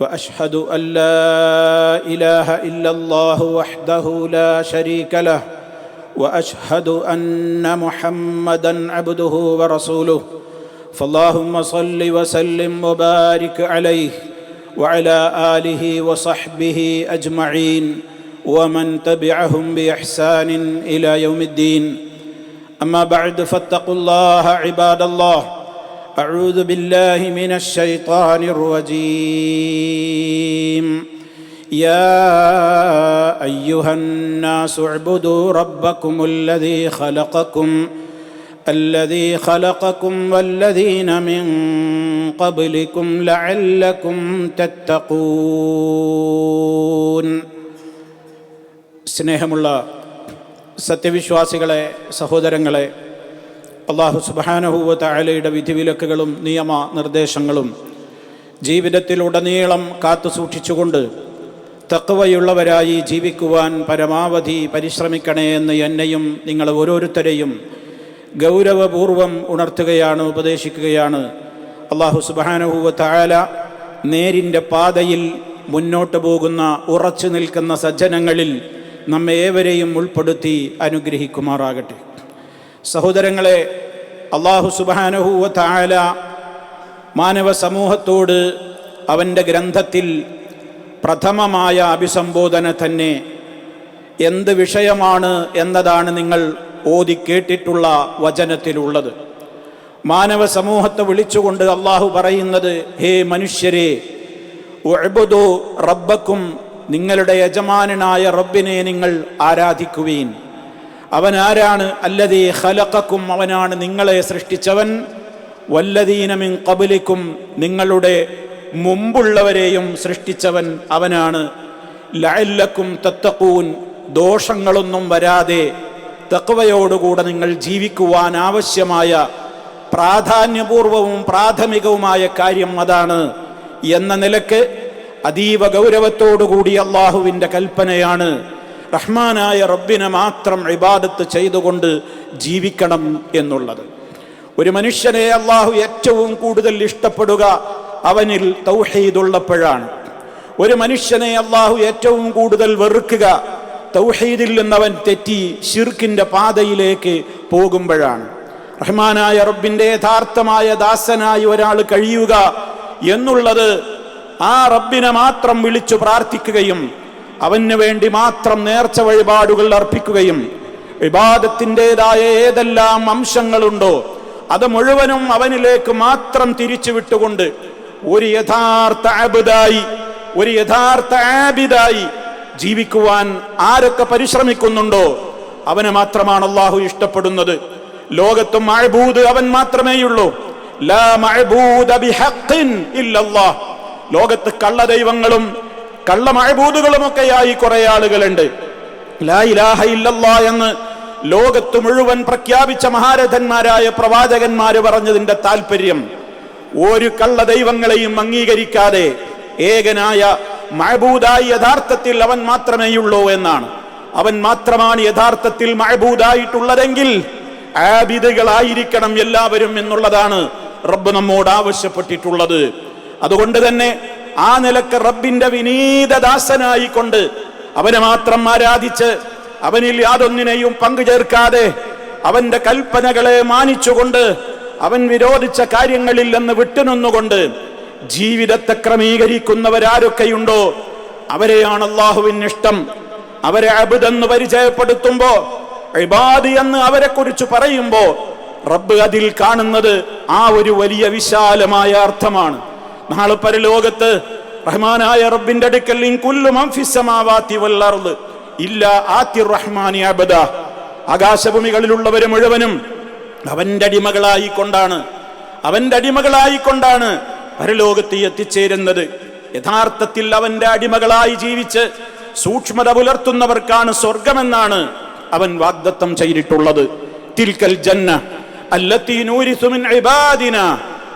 وأشهد أن لا إله إلا الله وحده لا شريك له وأشهد أن محمدا عبده ورسوله. فاللهم صل وسلم وبارك عليه وعلى آله وصحبه أجمعين ومن تبعهم بإحسان إلى يوم الدين. أما بعد فاتقوا الله عباد الله. أعوذ بالله من الشيطان الرجيم يا أيها الناس اعبدوا ربكم الذي خلقكم الذي خلقكم والذين من قبلكم لعلكم تتقون സ്നേഹമുള്ള സത്യവിശ്വാസികളെ സഹോദരങ്ങളെ അള്ളാഹു സുബാനഹൂവ തായാലയുടെ വിധിവിലക്കുകളും നിയമ നിർദ്ദേശങ്ങളും ജീവിതത്തിലുടനീളം കാത്തു സൂക്ഷിച്ചുകൊണ്ട് തക്കവയുള്ളവരായി ജീവിക്കുവാൻ പരമാവധി പരിശ്രമിക്കണേ എന്ന് എന്നെയും നിങ്ങൾ ഓരോരുത്തരെയും ഗൗരവപൂർവം ഉണർത്തുകയാണ് ഉപദേശിക്കുകയാണ്. അള്ളാഹു സുബാനഹൂവ തായാല നേരിന്റെ പാതയിൽ മുന്നോട്ട് പോകുന്ന ഉറച്ചു നിൽക്കുന്ന സജ്ജനങ്ങളിൽ നമ്മേവരെയും ഉൾപ്പെടുത്തി അനുഗ്രഹിക്കുമാറാകട്ടെ. സഹോദരങ്ങളെ അള്ളാഹു സുബാനഹുവ താല മാനവ സമൂഹത്തോട് അവന്റെ ഗ്രന്ഥത്തിൽ പ്രഥമമായ അഭിസംബോധന തന്നെ എന്ത് വിഷയമാണ് എന്നതാണ് നിങ്ങൾ ഓതി കേട്ടിട്ടുള്ള വചനത്തിലുള്ളത്. മാനവ സമൂഹത്തെ വിളിച്ചുകൊണ്ട് അള്ളാഹു പറയുന്നത് ഹേ മനുഷ്യരെ റബ്ബക്കും നിങ്ങളുടെ യജമാനനായ റബ്ബിനെ നിങ്ങൾ ആരാധിക്കുവീൻ. അവൻ ആരാണ്? അല്ലതീ ഖലഖക്കും അവനാണ് നിങ്ങളെ സൃഷ്ടിച്ചവൻ. വല്ലതീനമിൻ കബലിക്കും നിങ്ങളുടെ മുമ്പുള്ളവരെയും സൃഷ്ടിച്ചവൻ അവനാണ്. ലഅല്ലക്കും തത്തക്കൂൻ ദോഷങ്ങളൊന്നും വരാതെ തക്വയോടുകൂടെ നിങ്ങൾ ജീവിക്കുവാൻ ആവശ്യമായ പ്രാധാന്യപൂർവവും പ്രാഥമികവുമായ കാര്യം അതാണ് എന്ന നിലയ്ക്ക് അതീവ ഗൗരവത്തോടുകൂടി അള്ളാഹുവിന്റെ കൽപ്പനയാണ്. റഹ്മാനായ റബ്ബിനെ മാത്രം ഇബാദത്ത് ചെയ്തുകൊണ്ട് ജീവിക്കണം എന്നുള്ളത്. ഒരു മനുഷ്യനെ അള്ളാഹു ഏറ്റവും കൂടുതൽ ഇഷ്ടപ്പെടുക അവനിൽ തൗഹീദുള്ളപ്പോഴാണ് ഒരു മനുഷ്യനെ അള്ളാഹു ഏറ്റവും കൂടുതൽ വെറുക്കുക തൗഹീദിൽ നിന്നവൻ തെറ്റി ഷിർക്കിന്റെ പാതയിലേക്ക് പോകുമ്പോഴാണ്. റഹ്മാനായ റബ്ബിന്റെ യഥാർത്ഥമായ ദാസനായി ഒരാൾ കഴിയുക എന്നുള്ളത് ആ റബ്ബിനെ മാത്രം വിളിച്ചു പ്രാർത്ഥിക്കുകയും അവന് വേണ്ടി മാത്രം നേർച്ച വഴിപാടുകൾ അർപ്പിക്കുകയും വിവാദത്തിന്റെതായ ഏതെല്ലാം അംശങ്ങളുണ്ടോ അത് മുഴുവനും അവനിലേക്ക് മാത്രം തിരിച്ചു വിട്ടുകൊണ്ട് ഒരു യഥാർത്ഥ ആബുദായി ഒരു യഥാർത്ഥ ആബിദായി ജീവിക്കുവാൻ ആരൊക്കെ പരിശ്രമിക്കുന്നുണ്ടോ അവനെ മാത്രമാണ് അള്ളാഹു ഇഷ്ടപ്പെടുന്നത്. ലോകത്തും മഴബൂത് അവൻ മാത്രമേയുള്ളൂ. ലോകത്ത് കള്ള ദൈവങ്ങളും കള്ള മഴബൂതുകളുമൊക്കെയായി കുറെ ആളുകളുണ്ട്. ലാ ഇലാഹ എന്ന് ലോകത്ത് മുഴുവൻ പ്രഖ്യാപിച്ച മഹാരഥന്മാരായ പ്രവാചകന്മാര് പറഞ്ഞതിന്റെ താല്പര്യം ഒരു കള്ള ദൈവങ്ങളെയും അംഗീകരിക്കാതെ ഏകനായ മഴബൂതായി യഥാർത്ഥത്തിൽ അവൻ മാത്രമേയുള്ളൂ എന്നാണ്. അവൻ മാത്രമാണ് യഥാർത്ഥത്തിൽ മഴബൂതായിട്ടുള്ളതെങ്കിൽ ആബിദുകളായിരിക്കണം എല്ലാവരും എന്നുള്ളതാണ് റബ്ബ് നമ്മോട് ആവശ്യപ്പെട്ടിട്ടുള്ളത്. അതുകൊണ്ട് തന്നെ ആ നിലയ്ക്ക് റബ്ബിന്റെ വിനീത ദാസനായിക്കൊണ്ട് അവനെ മാത്രം ആരാധിച്ച് അവനിൽ യാതൊന്നിനെയും പങ്കു ചേർക്കാതെ അവന്റെ കൽപ്പനകളെ മാനിച്ചുകൊണ്ട് അവൻ വിരോധിച്ച കാര്യങ്ങളിൽ നിന്ന് വിട്ടുനിന്നുകൊണ്ട് ജീവിതത്തെ ക്രമീകരിക്കുന്നവരാരൊക്കെയുണ്ടോ? അവരെയാണ് അള്ളാഹുവിന് ഇഷ്ടം. അവരെ അബുദെന്ന് പരിചയപ്പെടുത്തുമ്പോ ഇബാദ് എന്ന് അവരെ കുറിച്ച് പറയുമ്പോ റബ്ബ് അതിൽ കാണുന്നത് ആ ഒരു വലിയ വിശാലമായ അർത്ഥമാണ്. നാളെ പരലോകത്ത് റഹ്മാനായ റബ്ബിന്റെ അടുക്കൽ ആകാശഭൂമികളിലുള്ളവര് മുഴുവനും അവന്റെ അടിമകളായി കൊണ്ടാണ് അവന്റെ അടിമകളായി കൊണ്ടാണ് പരലോകത്ത് എത്തിച്ചേരുന്നത്. യഥാർത്ഥത്തിൽ അവന്റെ അടിമകളായി ജീവിച്ച് സൂക്ഷ്മത പുലർത്തുന്നവർക്കാണ് സ്വർഗമെന്നാണ് അവൻ വാഗ്ദത്തം ചെയ്തിട്ടുള്ളത്. തിൽക്കൽ ജന്ന അല്ലത്തി നൂരിസുമിൻ ഇബാദിന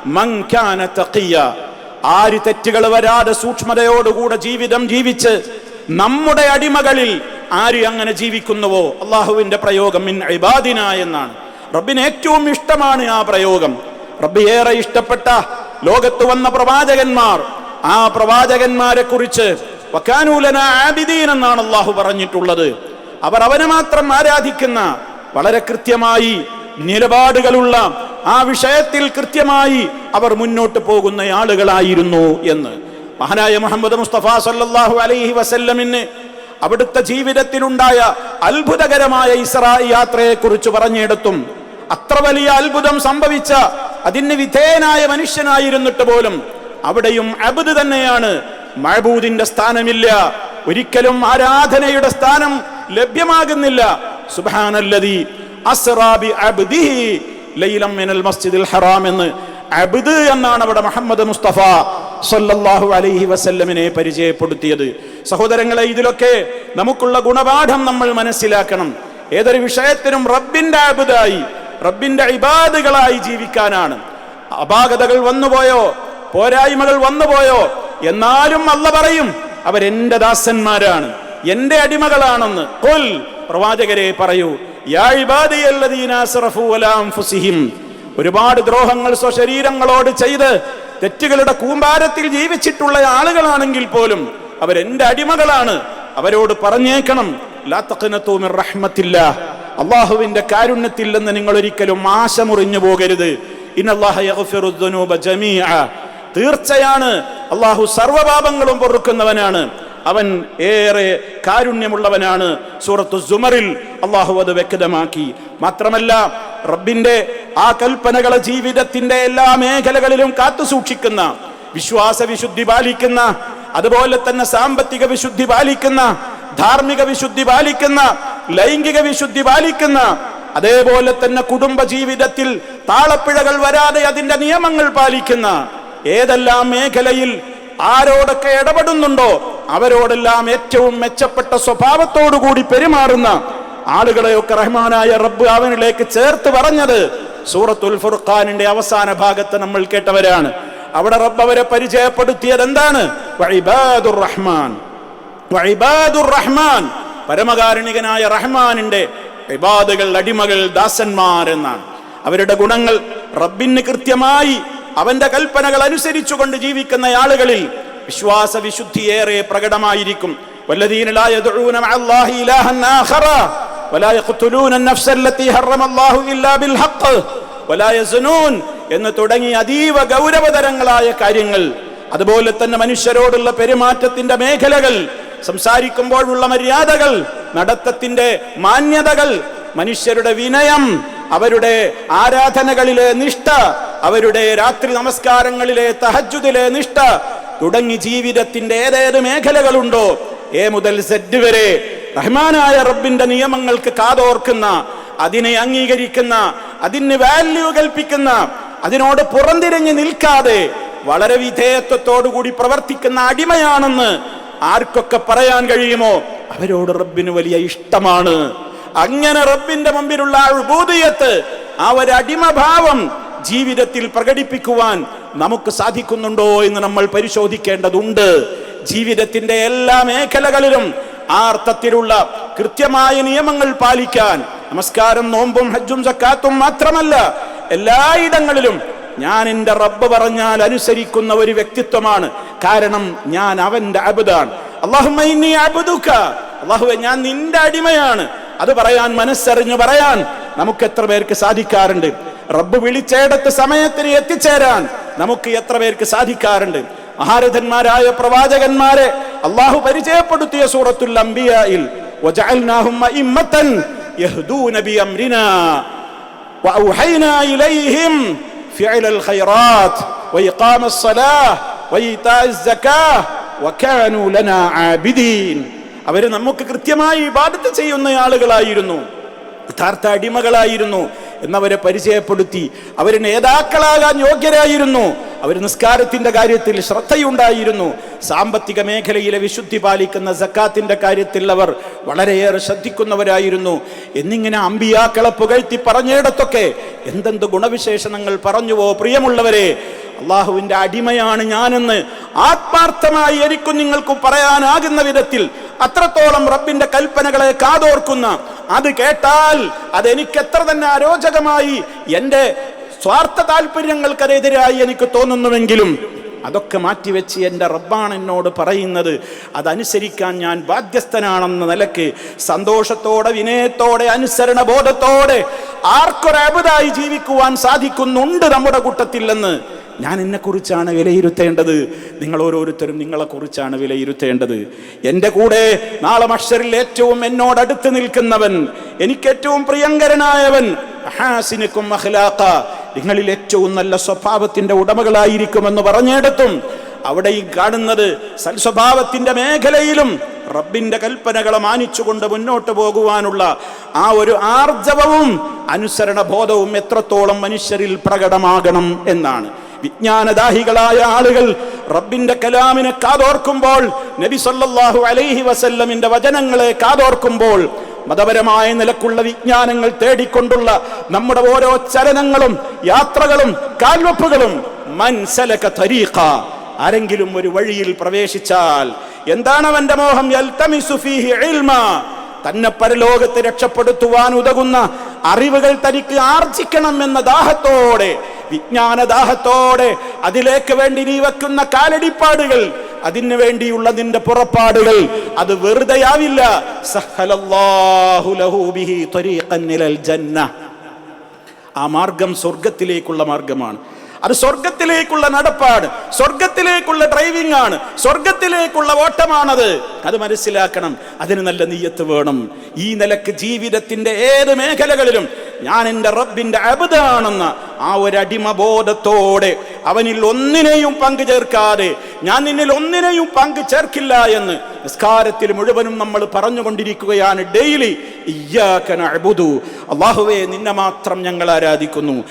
മൻ കാന തഖിയ ആര് തെറ്റുകൾ വരാതെ സൂക്ഷ്മതയോടുകൂടെ ജീവിതം ജീവിച്ച് നമ്മുടെ അടിമകളിൽ ആര് അങ്ങനെ ജീവിക്കുന്നുവോ? അള്ളാഹുവിന്റെ പ്രയോഗം മിൻ ഇബാദിന എന്നാണ്. റബ്ബിന് ഏറ്റവും ഇഷ്ടമാണ് ആ പ്രയോഗം. റബ്ബ് ഏറെ ഇഷ്ടപ്പെട്ട ലോകത്ത് വന്ന പ്രവാചകന്മാർ. ആ പ്രവാചകന്മാരെ കുറിച്ച് ആബിദീൻ എന്നാണ് അള്ളാഹു പറഞ്ഞിട്ടുള്ളത്. അവർ അവനെ മാത്രം ആരാധിക്കുന്ന വളരെ കൃത്യമായി നിലപാടുകളുള്ള ആ വിഷയത്തിൽ കൃത്യമായി അവർ മുന്നോട്ട് പോകുന്ന ആളുകളായിരുന്നു എന്ന്. മഹാനായ മുഹമ്മദ് മുസ്തഫ സല്ലാഹു അലൈഹി വസല്ലമിന് അവിടുത്തെ ജീവിതത്തിലുണ്ടായ അത്ഭുതകരമായ ഇസ്രായി യാത്രയെ കുറിച്ച് പറഞ്ഞെടുത്തും അത്ര വലിയ അത്ഭുതം സംഭവിച്ച അതിന് വിധേയനായ മനുഷ്യനായിരുന്നിട്ട് പോലും അവിടെയും അബുദ് തന്നെയാണ് മഹബൂദിന്റെ സ്ഥാനമില്ല. ഒരിക്കലും ആരാധനയുടെ സ്ഥാനം ലഭ്യമാകുന്നില്ല. സുബ്ഹാനല്ലദി അസ്റാ ബി അബ്ദിഹി ലൈലം മിനൽ മസ്ജിദിൽ ഹറാം എന്ന് അബ്ദ് എന്നാണ് അവിടെ മുഹമ്മദ് മുസ്തഫ സല്ലല്ലാഹു അലൈഹി വസല്ലമിനെ പരിചയപ്പെടുത്തിയത്. സഹോദരങ്ങളെ ഇതിലൊക്കെ നമുക്കുള്ള ഗുണപാഠം നമ്മൾ മനസ്സിലാക്കണം. ഏതൊരു വിഷയത്തിനും റബ്ബിന്റെ അബുദായി റബ്ബിന്റെ ഇബാദുകളായി ജീവിക്കാനാണ്. അപാകതകൾ വന്നുപോയോ? പോരായ്മകൾ വന്നുപോയോ? എന്നാലും അല്ല പറയും അവരെന്റെ ദാസന്മാരാണ് എന്റെ അടിമകളാണെന്ന്. കൊൽ പ്രവാചകരെ പറയൂ ഒരുപാട് ദ്രോഹങ്ങൾ സ്വശരീരങ്ങളോട് ചെയ്ത് തെറ്റുകളുടെ കൂമ്പാരത്തിൽ ജീവിച്ചിട്ടുള്ള ആളുകളാണെങ്കിൽ പോലും അവരെന്റെ അടിമകളാണ്. അവരോട് പറഞ്ഞേക്കണം റഹ്മത്തില്ലാ. അള്ളാഹുവിന്റെ കാരുണ്യത്തിൽ നിന്ന് നിങ്ങൾ ഒരിക്കലും ആശ മുറിഞ്ഞു പോകരുത് തീർച്ചയാണ് അള്ളാഹു സർവപാപങ്ങളും പൊറുക്കുന്നവനാണ്. അവൻ ഏറെ കാരുണ്യമുള്ളവനാണ്. സൂറത്തു സുമറിൽ അള്ളാഹു അത് വ്യക്തമാക്കി. മാത്രമല്ല റബ്ബിന്റെ ആ കൽപ്പനകളെ ജീവിതത്തിന്റെ എല്ലാ മേഖലകളിലും കാത്തു സൂക്ഷിക്കുന്ന വിശ്വാസ വിശുദ്ധി പാലിക്കുന്ന അതുപോലെ തന്നെ സാമ്പത്തിക വിശുദ്ധി പാലിക്കുന്ന ധാർമ്മിക വിശുദ്ധി പാലിക്കുന്ന ലൈംഗിക വിശുദ്ധി പാലിക്കുന്ന അതേപോലെ തന്നെ കുടുംബ ജീവിതത്തിൽ താളപ്പിഴകൾ വരാതെ അതിന്റെ നിയമങ്ങൾ പാലിക്കുന്ന ഏതെല്ലാം മേഖലയിൽ ആരോടൊക്കെ ഇടപെടുന്നുണ്ടോ അവരോടെല്ലാം ഏറ്റവും മെച്ചപ്പെട്ട സ്വഭാവത്തോടുകൂടി പെരുമാറുന്ന ആളുകളെയൊക്കെ റഹ്മാനായ റബ്ബ് അവനിലേക്ക് ചേർത്ത് പറഞ്ഞത് സൂറത്തുൽ ഫുർഖാനിന്റെ അവസാന ഭാഗത്ത് നമ്മൾ കേട്ടവരാണ്. അവിടെ റബ്ബ് അവരെ പരിചയപ്പെടുത്തിയത് എന്താണ് റഹ്മാൻ. റഹ്മാൻ. പരമകാരുണികനായ റഹ്മാനിന്റെ ഇബാദുകൾ അടിമകൾ ദാസന്മാർ എന്നാണ്. അവരുടെ ഗുണങ്ങൾ റബ്ബിന് കൃത്യമായി അവന്റെ കൽപ്പനകൾ അനുസരിച്ചുകൊണ്ട് ജീവിക്കുന്ന ആളുകളിൽ വിശ്വാസ വിശുദ്ധിയേറെ പ്രകടമായിരിക്കും എന്ന് തുടങ്ങി അതീവ ഗൗരവതരങ്ങളായ കാര്യങ്ങൾ. അതുപോലെ തന്നെ മനുഷ്യരോടുള്ള പെരുമാറ്റത്തിന്റെ മേഖലകൾ സംസാരിക്കുമ്പോഴുള്ള മര്യാദകൾ നടത്തത്തിന്റെ മാന്യതകൾ മനുഷ്യരുടെ വിനയം അവരുടെ ആരാധനകളിലെ നിഷ്ഠ അവരുടെ രാത്രി നമസ്കാരങ്ങളിലെ തഹജുദിലെ നിഷ്ഠ തുടങ്ങി ജീവിതത്തിന്റെ ഏതേത് മേഖലകളുണ്ടോ എ മുതൽ സെഡ് വരെ. റഹ്മാനായ റബ്ബിന്റെ നിയമങ്ങൾക്ക് കാതോർക്കുന്ന അതിനെ അംഗീകരിക്കുന്ന അതിന് വാല്യൂ കൽപ്പിക്കുന്ന അതിനോട് പുറംതിരിഞ്ഞ് നിൽക്കാതെ വളരെ വിധേയത്വത്തോടുകൂടി പ്രവർത്തിക്കുന്ന അടിമയാണെന്ന് ആർക്കൊക്കെ പറയാൻ കഴിയുമോ? അവരോട് റബ്ബിന് വലിയ ഇഷ്ടമാണ്. അങ്ങനെ റബ്ബിന്റെ മുമ്പിലുള്ള ഉബൂദിയത്ത് ആ ഒരു അടിമഭാവം ജീവിതത്തിൽ പ്രകടിപ്പിക്കുവാൻ നമുക്ക് സാധിക്കുന്നുണ്ടോ എന്ന് നമ്മൾ പരിശോധിക്കേണ്ടതുണ്ട്. ജീവിതത്തിന്റെ എല്ലാ മേഖലകളിലും ആ അർത്ഥത്തിലുള്ള കൃത്യമായ നിയമങ്ങൾ പാലിക്കാൻ നമസ്കാരം നോമ്പും ഹജ്ജും സക്കാത്തും മാത്രമല്ല എല്ലായിടങ്ങളിലും ഞാൻ എന്റെ റബ്ബ് പറഞ്ഞാൽ അനുസരിക്കുന്ന ഒരു വ്യക്തിത്വമാണ്. കാരണം ഞാൻ അവന്റെ അബുദാണ്. അള്ളാഹുവെ ഞാൻ നിന്റെ അടിമയാണ്. അത് പറയാൻ മനസ്സറിഞ്ഞു പറയാൻ നമുക്ക് എത്ര പേർക്ക് സാധിക്കാറുണ്ട്. റബ്ബ് വിളിച്ചേടത്ത് സമയത്തിന് എത്തിച്ചേരാൻ നമുക്ക് എത്ര പേർക്ക് സാധിക്കാറുണ്ട് മഹാരഥന്മാരായ പ്രവാചകന്മാരെ അള്ളാഹു പരിചയപ്പെടുത്തിയ സൂറത്തുൽ അംബിയായിൽ وجعلناهم أئمة يهدون بأمرنا وأوحينا إليهم فعل الخيرات وإقام الصلاة وإيتاء الزكاة وكانوا لنا عابدين അവര് നമുക്ക് കൃത്യമായി ഇബാദത്ത് ചെയ്യുന്ന ആളുകളായിരുന്നു യഥാർത്ഥ അടിമകളായിരുന്നു എന്നവരെ പരിചയപ്പെടുത്തി. അവർ നേതാക്കളാകാൻ യോഗ്യരായിരുന്നു. അവർ നിസ്കാരത്തിന്റെ കാര്യത്തിൽ ശ്രദ്ധയുണ്ടായിരുന്നു. സാമ്പത്തിക മേഖലയിലെ വിശുദ്ധി പാലിക്കുന്ന സക്കാത്തിന്റെ കാര്യത്തിൽ അവർ വളരെയേറെ ശ്രദ്ധിക്കുന്നവരായിരുന്നു. എന്നിങ്ങനെ അമ്പിയാക്കളെ പുകഴ്ത്തി പറഞ്ഞിടത്തൊക്കെ എന്തെന്ത് ഗുണവിശേഷണങ്ങൾ പറഞ്ഞുവോ പ്രിയമുള്ളവരെ? അള്ളാഹുവിന്റെ അടിമയാണ് ഞാനെന്ന് ആത്മാർത്ഥമായി എനിക്കും നിങ്ങൾക്കും പറയാനാകുന്ന വിധത്തിൽ അത്രത്തോളം റബ്ബിന്റെ കൽപ്പനകളെ കാതോർക്കുന്ന അത് കേട്ടാൽ അതെനിക്ക് എത്ര തന്നെ അരോചകമായി എന്റെ സ്വാർത്ഥ താല്പര്യങ്ങൾക്കെതിരായി എനിക്ക് തോന്നുന്നുവെങ്കിലും അതൊക്കെ മാറ്റിവെച്ച് എന്റെ റബ്ബാണ് എന്നോട് പറയുന്നത്. അതനുസരിക്കാൻ ഞാൻ ബാധ്യസ്ഥനാണെന്ന നിലയ്ക്ക് സന്തോഷത്തോടെ വിനയത്തോടെ അനുസരണ ബോധത്തോടെ ആർക്കൊരബുതായി ജീവിക്കുവാൻ സാധിക്കുന്നുണ്ട് നമ്മുടെ കൂട്ടത്തിൽ കൂട്ടത്തില്ലെന്ന് ഞാൻ എന്നെക്കുറിച്ചാണ് വിലയിരുത്തേണ്ടത്. നിങ്ങൾ ഓരോരുത്തരും നിങ്ങളെക്കുറിച്ചാണ് വിലയിരുത്തേണ്ടത്. എന്റെ കൂടെ നാളെ മഷറിൽ ഏറ്റവും എന്നോടടുത്ത് നിൽക്കുന്നവൻ എനിക്ക് ഏറ്റവും പ്രിയങ്കരനായവൻ ഹാസിനിക്കും അഖ്ലാഖ. നിങ്ങളിൽ ഏറ്റവും നല്ല സ്വഭാവത്തിന്റെ ഉടമകളായിരിക്കുമെന്ന് പറഞ്ഞിടത്തും. അവിടെ ഈ കാണുന്നത് സൽസ്വഭാവത്തിന്റെ മേഖലയിലും റബ്ബിന്റെ കൽപ്പനകളെ മാനിച്ചുകൊണ്ട് മുന്നോട്ട് പോകുവാനുള്ള ആ ഒരു ആർജവവും അനുസരണ ബോധവും എത്രത്തോളം മനുഷ്യരിൽ പ്രകടമാകണം എന്നാണ്. വിജ്ഞാനദാഹികളായ ആളുകൾ റബ്ബിന്റെ കലാമിനെ കാതോർക്കുമ്പോൾ നബി സല്ലാഹു അലൈഹി വസല്ലമിന്റെ വചനങ്ങളെ കാതോർക്കുമ്പോൾ മതപരമായ നിലക്കുള്ള വിജ്ഞാനങ്ങൾ തേടിക്കൊണ്ടുള്ള നമ്മുടെ ഓരോ ചലനങ്ങളും യാത്രകളും കാൽവെപ്പുകളും മൻസലക തരീഖ. ആരെങ്കിലും ഒരു വഴിയിൽ പ്രവേശിച്ചാൽ എന്താണ് അവന്റെ മോഹം തന്നെ പരലോകത്ത് രക്ഷപ്പെടുത്തുവാൻ ഉതകുന്ന അറിവുകൾ തനിക്ക് ആർജിക്കണം എന്ന ദാഹത്തോടെ വിജ്ഞാനദാഹത്തോടെ അതിലേക്ക് വേണ്ടി നീ വെക്കുന്ന കാലടിപ്പാടുകൾ അതിനു വേണ്ടിയുള്ള നിന്റെ പുറപ്പാടുകൾ അത് വെറുതെയാവില്ല. ആ മാർഗം സ്വർഗത്തിലേക്കുള്ള മാർഗമാണ്. അത് സ്വർഗത്തിലേക്കുള്ള നടപ്പാണ് സ്വർഗത്തിലേക്കുള്ള ഡ്രൈവിംഗ് ആണ് സ്വർഗത്തിലേക്കുള്ള ഓട്ടമാണത്. അത് മനസ്സിലാക്കണം അതിന് നല്ല നീയത്ത് വേണം. ഈ നിലയ്ക്ക് ജീവിതത്തിന്റെ ഏത് മേഖലകളിലും ഞാൻ എന്റെ റബ്ബിന്റെ അബുദാണെന്ന ആ ഒരു അടിമബോധത്തോടെ അവനിൽ ഒന്നിനെയും പങ്കു ചേർക്കാതെ ഞാൻ നിന്നിൽ ഒന്നിനെയും പങ്കു ചേർക്കില്ല എന്ന് നിസ്കാരത്തിൽ മുഴുവനും നമ്മൾ പറഞ്ഞുകൊണ്ടിരിക്കുകയാണ് ഡെയിലി. അള്ളാഹുവേ നിന്നെ മാത്രം ഞങ്ങൾ ആരാധിക്കുന്നു.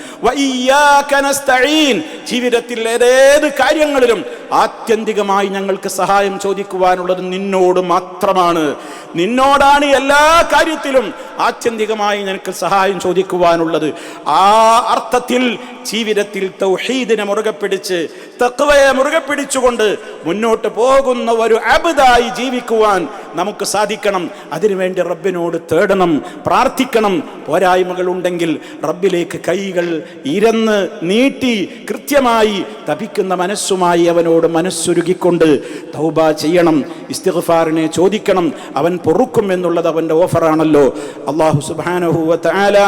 ജീവിതത്തിൽ ഏതേത് കാര്യങ്ങളിലും ആത്യന്തികമായി ഞങ്ങൾക്ക് സഹായം ചോദിക്കുവാനുള്ളത് നിന്നോട് മാത്രമാണ്. നിന്നോടാണ് എല്ലാ കാര്യത്തിലും ആത്യന്തികമായി ഞങ്ങൾക്ക് സഹായം ചോദിക്കുവാനുള്ളത്. ആ അർത്ഥത്തിൽ ജീവിതത്തിൽ തൗഹീദിനെ മുറുകെ പിടിച്ച് തക്വയെ മുറുകെ പിടിച്ചുകൊണ്ട് മുന്നോട്ട് പോകുന്ന ഒരു അബുദായി ജീവിക്കുവാൻ നമുക്ക് സാധിക്കണം. അതിനുവേണ്ടി റബ്ബിനോട് തേടണം പ്രാർത്ഥിക്കണം. പോരായ്മകൾ ഉണ്ടെങ്കിൽ റബ്ബിലേക്ക് കൈകൾ ഇരന്ന് നീട്ടി കൃത്യമായി തപിക്കുന്ന മനസ്സുമായി അവനോട് മനസ്സുരുകിക്കൊണ്ട് തൗബ ചെയ്യണം ഇസ്തിഗ്ഫാറിനെ ചോദിക്കണം. അവൻ പൊറുക്കും എന്നുള്ളത് അവന്റെ ഓഫറാണല്ലോ. അള്ളാഹു സുബാനഹുവ തആല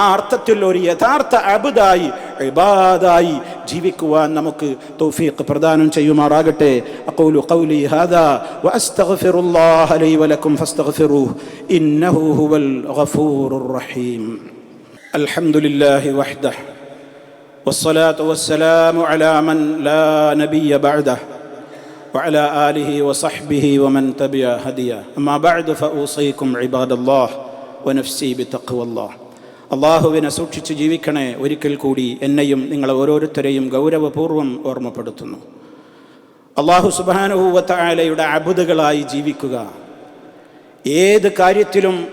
ആ അർത്ഥത്തിൽ ഒരു യഥാർത്ഥ അബുദായി ഇബാദായി ജീവിക്കുവാൻ നമുക്ക് തൗഫീഖ് പ്രദാനം ചെയ്യുമാറാകട്ടെ അഖൂലു ഖൗലി ഹാദാ വഅസ്തഗ്ഫിറുല്ലാഹ ലി വലക്കും ഫസ്തഗ്ഫിറൂഹ് ഇന്നഹു ഹുവൽ ഗഫൂറുർ റഹീം അൽഹംദുലില്ലാഹി വഹ്ദഹ് والصلاة والسلام على من لا نبي بعده وعلى آله وصحبه ومن تبع هديه أما بعد فأوصيكم عباد الله ونفسي بتقوى الله അള്ളാഹുവിനെ സൂക്ഷിച്ച് ജീവിക്കണേ ഒരിക്കൽ കൂടി എന്നെയും നിങ്ങളെ ഓരോരുത്തരെയും ഗൗരവപൂർവം ഓർമ്മപ്പെടുത്തുന്നു. അള്ളാഹു സുബാനുഭൂവത്തായാലയുടെ അബുദുകളായി ജീവിക്കുക. ഏത് കാര്യത്തിലും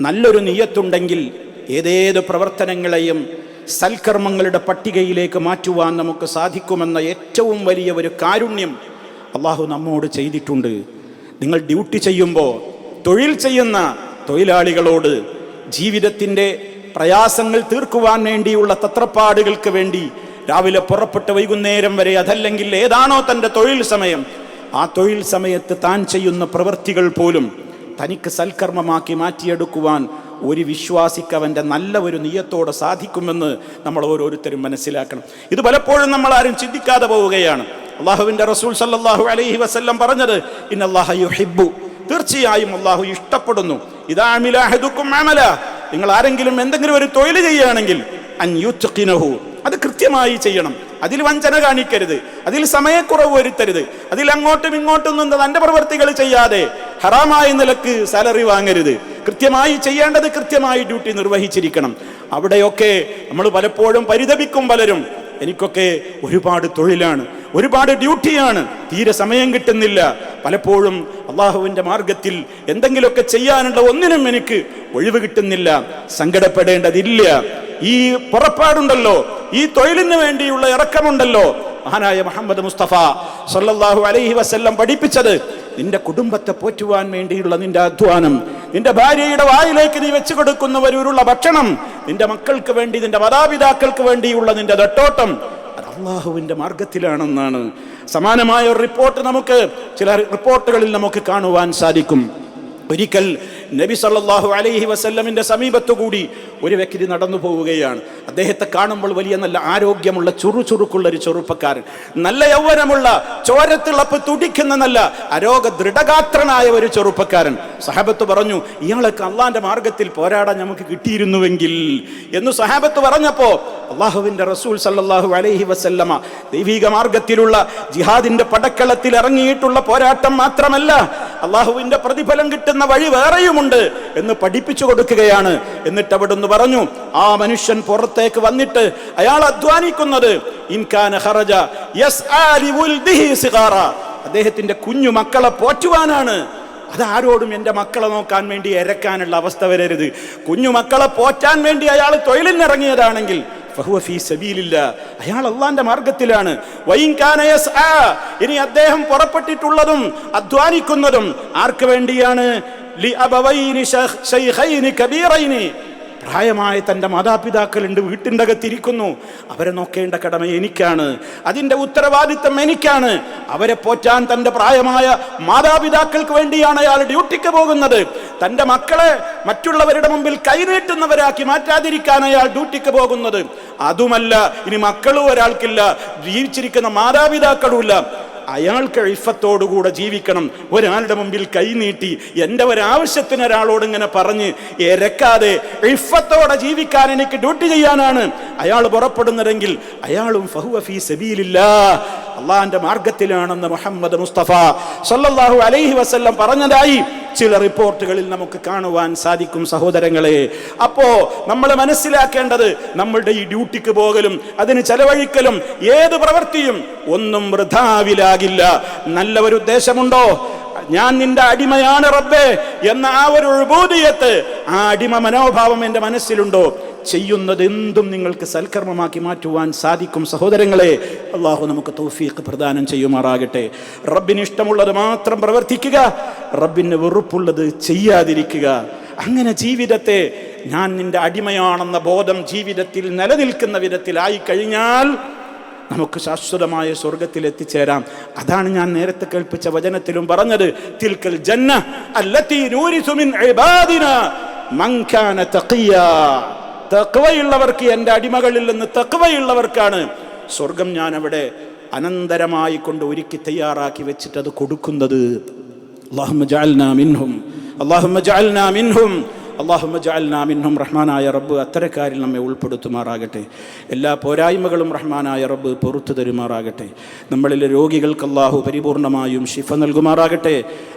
നല്ലൊരു നീയത്തുണ്ടെങ്കിൽ ഏതേത് പ്രവർത്തനങ്ങളെയും സൽക്കർമ്മങ്ങളുടെ പട്ടികയിലേക്ക് മാറ്റുവാൻ നമുക്ക് സാധിക്കുമെന്ന ഏറ്റവും വലിയ ഒരു കാരുണ്യം അള്ളാഹു നമ്മോട് ചെയ്തിട്ടുണ്ട്. നിങ്ങൾ ഡ്യൂട്ടി ചെയ്യുമ്പോൾ തൊഴിൽ ചെയ്യുന്ന തൊഴിലാളികളോട് ജീവിതത്തിന്റെ പ്രയാസങ്ങൾ തീർക്കുവാൻ വേണ്ടിയുള്ള തത്രപ്പാടുകൾക്ക് വേണ്ടി രാവിലെ പുറപ്പെട്ട് വൈകുന്നേരം വരെ അതല്ലെങ്കിൽ ഏതാണോ തന്റെ തൊഴിൽ സമയം ആ തൊഴിൽ സമയത്ത് താൻ ചെയ്യുന്ന പ്രവൃത്തികൾ പോലും തനിക്ക് സൽക്കർമ്മമാക്കി മാറ്റിയെടുക്കുവാൻ ഒരു വിശ്വാസിക്ക് അവന്റെ നല്ല ഒരു നീയത്തോടെ സാധിക്കുമെന്ന് നമ്മൾ ഓരോരുത്തരും മനസ്സിലാക്കണം. ഇത് പലപ്പോഴും നമ്മൾ ആരും ചിന്തിക്കാതെ പോവുകയാണ്. അള്ളാഹുവിന്റെ റസൂൽ സല്ലാഹു അലൈഹി വസല്ലം പറഞ്ഞത് ഇന്നല്ലാഹു യുഹിബ്ബു. തീർച്ചയായും അള്ളാഹു ഇഷ്ടപ്പെടുന്നു. ഇതാമിലാഹുക്കും അമല. നിങ്ങൾ ആരെങ്കിലും എന്തെങ്കിലും ഒരു തൊഴിൽ ചെയ്യുകയാണെങ്കിൽ അൻ യുത്ഖിനഹു അത് കൃത്യമായി ചെയ്യണം. അതിൽ വഞ്ചന കാണിക്കരുത്. അതിൽ സമയക്കുറവ് വരുത്തരുത്. അതിൽ അങ്ങോട്ടും ഇങ്ങോട്ടും നിന്ന് തന്റെ പ്രവർത്തികൾ ചെയ്യാതെ ഹറാമായ നിലയ്ക്ക് സാലറി വാങ്ങരുത്. കൃത്യമായി ചെയ്യേണ്ടത് കൃത്യമായി ഡ്യൂട്ടി നിർവഹിച്ചിരിക്കണം. അവിടെയൊക്കെ നമ്മൾ പലപ്പോഴും പരിതപിക്കും പലരും. എനിക്കൊക്കെ ഒരുപാട് തൊഴിലാണ് ഒരുപാട് ഡ്യൂട്ടിയാണ്. തീരെ സമയം കിട്ടുന്നില്ല. പലപ്പോഴും അള്ളാഹുവിന്റെ മാർഗത്തിൽ എന്തെങ്കിലുമൊക്കെ ചെയ്യാനുള്ള ഒന്നിനും എനിക്ക് ഒഴിവ് കിട്ടുന്നില്ല സങ്കടപ്പെടേണ്ടതില്ല. ഈ പുറപ്പാടുണ്ടല്ലോ ഈ തൊഴിലിന് വേണ്ടിയുള്ള ഇറക്കമുണ്ടല്ലോ മഹാനായ മുഹമ്മദ് മുസ്തഫ സല്ലല്ലാഹു അലൈഹി വസല്ലം പഠിപ്പിച്ചത് നിന്റെ കുടുംബത്തെ പോറ്റുവാൻ വേണ്ടിയുള്ള നിന്റെ അധ്വാനം നിന്റെ ഭാര്യയുടെ വായിലേക്ക് നീ വെച്ചു കൊടുക്കുന്നവരുള്ള ഭക്ഷണം നിന്റെ മക്കൾക്ക് വേണ്ടി നിന്റെ മാതാപിതാക്കൾക്ക് വേണ്ടിയുള്ള നിന്റെ തട്ടോട്ടം അത് അള്ളാഹുവിന്റെ മാർഗത്തിലാണെന്നാണ്. സമാനമായ ഒരു റിപ്പോർട്ട് നമുക്ക് ചില റിപ്പോർട്ടുകളിൽ നമുക്ക് കാണുവാൻ സാധിക്കും. ഒരിക്കൽ നബി സല്ലാഹു അലൈഹി വസല്ലമിന്റെ സമീപത്തു കൂടി ഒരു വ്യക്തി നടന്നു പോവുകയാണ്. അദ്ദേഹത്തെ കാണുമ്പോൾ വലിയ നല്ല ആരോഗ്യമുള്ള ചുറുചുറുക്കുള്ള ഒരു ചെറുപ്പക്കാരൻ. നല്ല യൗവനമുള്ള ചോരത്തിളപ്പ് തുടിക്കുന്ന നല്ല അരോഗ ദൃഢഗാത്രനായ ഒരു ചെറുപ്പക്കാരൻ. സഹാബത്ത് പറഞ്ഞു ഇയാളൊക്കെ അള്ളാന്റെ മാർഗത്തിൽ പോരാടാൻ നമുക്ക് കിട്ടിയിരുന്നുവെങ്കിൽ. എന്ന് സഹാബത്ത് പറഞ്ഞപ്പോൾ അള്ളാഹുവിന്റെ റസൂൽ സല്ലാഹു അലൈഹി വസല്ലമ ദൈവിക മാർഗത്തിലുള്ള ജിഹാദിന്റെ പടക്കളത്തിൽ ഇറങ്ങിയിട്ടുള്ള പോരാട്ടം മാത്രമല്ല അള്ളാഹുവിന്റെ പ്രതിഫലം കിട്ടുന്ന വഴി വേറെയുമുണ്ട് എന്ന് പഠിപ്പിച്ചു കൊടുക്കുകയാണ്. എന്നിട്ട് അവിടുന്ന് പറഞ്ഞു ആ മനുഷ്യൻ പുറത്തേക്ക് വന്നിട്ട് അയാൾ അധ്വാനിക്കുന്നത്. അദ്ദേഹത്തിന്റെ കുഞ്ഞു മക്കളെ പോറ്റുവാനാണ്. അതാരോടും എന്റെ മക്കളെ നോക്കാൻ വേണ്ടി ഇരക്കാനുള്ള അവസ്ഥ വരരുത്. കുഞ്ഞു മക്കളെ പോറ്റാൻ വേണ്ടി അയാൾ തൊഴിലിനിറങ്ങിയതാണെങ്കിൽ ഫീ സബീലില്ല അയാൾ അള്ളാന്റെ മാർഗത്തിലാണ്. ഇനി അദ്ദേഹം പുറപ്പെട്ടിട്ടുള്ളതും അധ്വാനിക്കുന്നതും ആർക്ക് വേണ്ടിയാണ്? പ്രായമായ തന്റെ മാതാപിതാക്കളുണ്ട് വീട്ടിന്റെ അകത്തിരിക്കുന്നു. അവരെ നോക്കേണ്ട കടമ എനിക്കാണ്. അതിന്റെ ഉത്തരവാദിത്തം എനിക്കാണ്. അവരെ പോറ്റാൻ തന്റെ പ്രായമായ മാതാപിതാക്കൾക്ക് വേണ്ടിയാണ് അയാൾ ഡ്യൂട്ടിക്ക് പോകുന്നത്. തന്റെ മക്കളെ മറ്റുള്ളവരുടെ മുമ്പിൽ കൈനീട്ടുന്നവരാക്കി മാറ്റാതിരിക്കാൻ അയാൾ ഡ്യൂട്ടിക്ക് പോകുന്നത്. അതുമല്ല ഇനി മക്കളും ഒരാൾക്കില്ല ജീവിച്ചിരിക്കുന്ന മാതാപിതാക്കളുമില്ല. അയാൾക്ക് ഇഫത്തോടുകൂടെ ജീവിക്കണം. ഒരാളുടെ മുമ്പിൽ കൈനീട്ടി എന്റെ ഒരാവശ്യത്തിന് ഒരാളോട് ഇങ്ങനെ പറഞ്ഞ് ഇരക്കാതെ ഇഫത്തോടെ ജീവിക്കാൻ എനിക്ക് ഡ്യൂട്ടി ചെയ്യാനാണ്. അയാൾ പുറപ്പെടുന്നതെങ്കിൽ അയാളും ഫഹുവ ഫീ അള്ളാന്റെ മാർഗത്തിലാണെന്ന് മുഹമ്മദ് മുസ്തഫ സല്ലല്ലാഹു അലൈഹി വസല്ലം പറഞ്ഞതായി ചില റിപ്പോർട്ടുകളിൽ നമുക്ക് കാണുവാൻ സാധിക്കും സഹോദരങ്ങളെ. അപ്പോ നമ്മൾ മനസ്സിലാക്കേണ്ടത് നമ്മളുടെ ഈ ഡ്യൂട്ടിക്ക് പോകലും അതിന് ചെലവഴിക്കലും ഏത് പ്രവൃത്തിയും ഒന്നും വൃഥാവിലാകില്ല. നല്ല ഒരു ഉദ്ദേശമുണ്ടോ? ഞാൻ നിന്റെ അടിമയാണ് റബ്ബേ എന്ന ആ ഒരു ഉബൂദിയത്ത് ആ അടിമ മനോഭാവം എന്റെ മനസ്സിലുണ്ടോ? ചെയ്യുന്നത് എന്തും നിങ്ങൾക്ക് സൽക്കർമ്മമാക്കി മാറ്റുവാൻ സാധിക്കും സഹോദരങ്ങളെ. അള്ളാഹു നമുക്ക് തൗഫീഖ് പ്രദാനം ചെയ്യുമാറാകട്ടെ. റബ്ബിന് ഇഷ്ടമുള്ളത് മാത്രം പ്രവർത്തിക്കുക റബ്ബിന് വെറുപ്പുള്ളത് ചെയ്യാതിരിക്കുക. അങ്ങനെ ജീവിതത്തെ ഞാൻ നിന്റെ അടിമയാണെന്ന ബോധം ജീവിതത്തിൽ നിലനിൽക്കുന്ന വിധത്തിലായി കഴിഞ്ഞാൽ നമുക്ക് ശാശ്വതമായ സ്വർഗത്തിൽ എത്തിച്ചേരാം. അതാണ് ഞാൻ നേരത്തെ കേൾപ്പിച്ച വചനത്തിലും പറഞ്ഞത്. തിൽക്കൽ ജന്ന അല്ലത്തി നൂരിസു മിൻ ഇബാദിന മൻ കാന തഖിയാ തെക്കുവയുള്ളവർക്ക് എന്റെ അടിമകളിൽ നിന്ന് തെക്കുവയുള്ളവർക്കാണ് സ്വർഗം ഞാൻ അവിടെ അനന്തരമായി കൊണ്ട് ഒരുക്കി തയ്യാറാക്കി വെച്ചിട്ട് അത് കൊടുക്കുന്നത്. അള്ളാഹു ജാൽനാ മിൻഹും. അള്ളാഹു ജാൽനാ മിൻഹും. അള്ളാഹുമ്മ ജഅൽനാ മിൻഹും റഹ്മാനായ റബ്ബ് അത്തരക്കാരിൽ നമ്മെ ഉൾപ്പെടുത്തുമാറാകട്ടെ എല്ലാ പോരായ്മകളും റഹ്മാനായ റബ്ബ് പൊറത്തു തരുമാറാകട്ടെ നമ്മളിലെ രോഗികൾക്ക് അള്ളാഹു പരിപൂർണമായും ശിഫ നൽകുമാറാകട്ടെ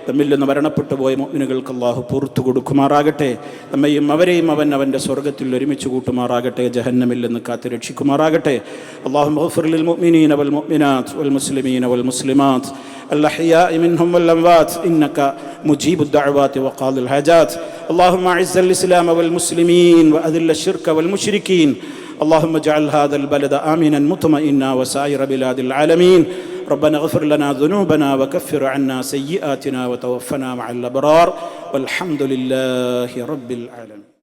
നമ്മിൽ നിന്ന് മരണപ്പെട്ടു പോയ മോമിനുകൾക്ക് അള്ളാഹു പുറത്തു കൊടുക്കുമാറാകട്ടെ നമ്മയും അവരെയും അവൻ അവൻ്റെ സ്വർഗത്തിൽ ഒരുമിച്ച് കൂട്ടുമാറാകട്ടെ ജഹന്നമിൽ നിന്ന് കാത്തു രക്ഷിക്കുമാറാകട്ടെ അള്ളാഹു മഹഫുറിൽ മുഅ്മിനീന വൽ മുഅ്മിനാത്ത് വൽ മുസ്ലിമീന വൽ മുസ്ലിമാത്ത് الأحياء منهم والأموات إنك مجيب الدعوات وقاضي الحاجات اللهم أعز الإسلام والمسلمين وأذل الشرك والمشركين. اللهم اجعل هذا البلد آمنا مطمئنا وسائر بلاد العالمين. ربنا اغفر لنا ذنوبنا وكفر عنا سيئاتنا وتوفنا مع الأبرار. والحمد لله رب العالمين.